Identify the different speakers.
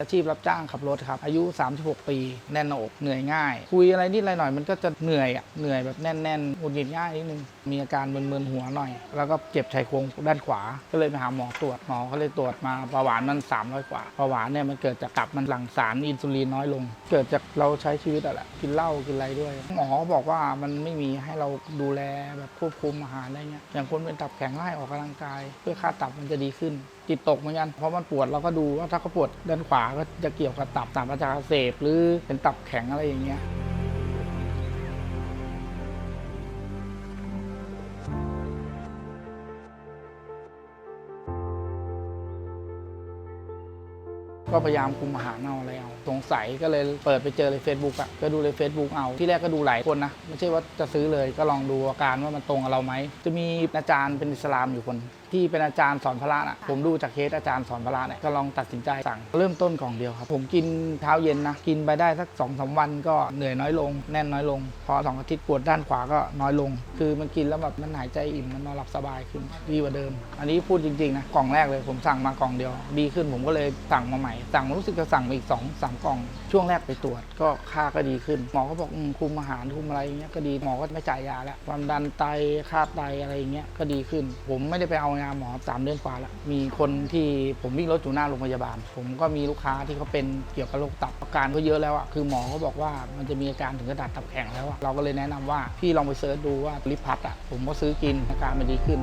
Speaker 1: อาชีพรับจ้างขับรถครับ อายุ 36 ปี แน่นหน้าอกเหนื่อยง่าย คุยอะไรนิดอะไรหน่อยมันก็จะเหนื่อยอะเหนื่อยแบบแน่นๆหงุดหงิดง่ายนิดนึง มีอาการมึนๆหัวหน่อย แล้วก็เจ็บชายโครงด้านขวา ก็เลยไปหาหมอตรวจหมอเขาเลยตรวจมาเบาหวานมัน 300 กว่าเบาหวานเนี่ยมันเกิดจากตับมันหลั่งสารอินซูลินน้อยลง เกิดจากเราใช้ชีวิตอะแหละกินเหล้ากินอะไรด้วยหมอบอกว่ามันไม่มีให้เราดูแลแบบควบคุมอาหารอะไรเงี้ยอย่างคนเป็นตับแข็งไล่ออกกำลังกาย เพื่อค่าตับมันจะดีขึ้นจิตตกเหมือนกันเพราะมันปวดเราก็ดูว่าถ้าเขาปวดด้านขวาก็จะเกี่ยวกับตับตับประจาอักเสบหรือเป็นตับแข็งอะไรอย่างเงี้ยก็พยายามคุมอาหารเอาอะไรเอาสงสัยก็เลยเปิดไปเจอใน Facebook อะก็ดูใน Facebook เอา ที่แรกก็ดูหลายคนนะ ไม่ใช่ว่าจะซื้อเลยก็ลองดูอาการว่ามันตรงกับเราไหม จะมีอาจารย์เป็นอิสลามอยู่คน ที่เป็นอาจารย์สอนพระน่ะผมดูจากเคสอาจารย์สอนพระเนี่ยก็ลองตัดสินใจสั่งเริ่มต้นกล่องเดียวครับ ผมกินเช้าเย็นนะ กินไปได้สัก2อสวันก็เหนื่อยน้อยลง แน่นน้อยลง พอสองอาทิตย์ปวดด้านขวาก็น้อยลง คือมันกินแล้วแบบมันหายใจอิ่มมันนอนหลับสบายขึ้นดีกว่าเดิม อันนี้พูดจริงๆนะกล่องแรกเลยผมสั่งมากล่องเดียว ดีขึ้นผมก็เลยสั่งมาใหม่สั่งมารู้สึกจะสั่งมาอีก2อสามกล่อง ช่วงแรกไปตรวจก็ค่าก็ดีขึ้นหมอก็บอกอืมคุมอาหารคุมอะไรอย่างเงี้ยก็ดีหมอก็ไม่จ่ายยาแล้วความดันไตค่าไตอะไรอย่างเงี้ยก็ดีขึ้น ผมไม่ได้ไปเอางาหมอสามเดือนกว่าแล้วมีคนที่ผมวิ่งรถอยู่หน้าโรงพยาบาล ผมก็มีลูกค้าที่เขาเป็นเกี่ยวกับโรคตับอาการก็เยอะแล้วอะคือหมอเขาบอกว่ามันจะมีอาการถึงกระดาษตับแข็งแล้วอะเราก็เลยแนะนำว่าพี่ลองไปเสิร์ชดูว่าลิพัทอะผมก็ซื้อกินอาการมันดีขึ้น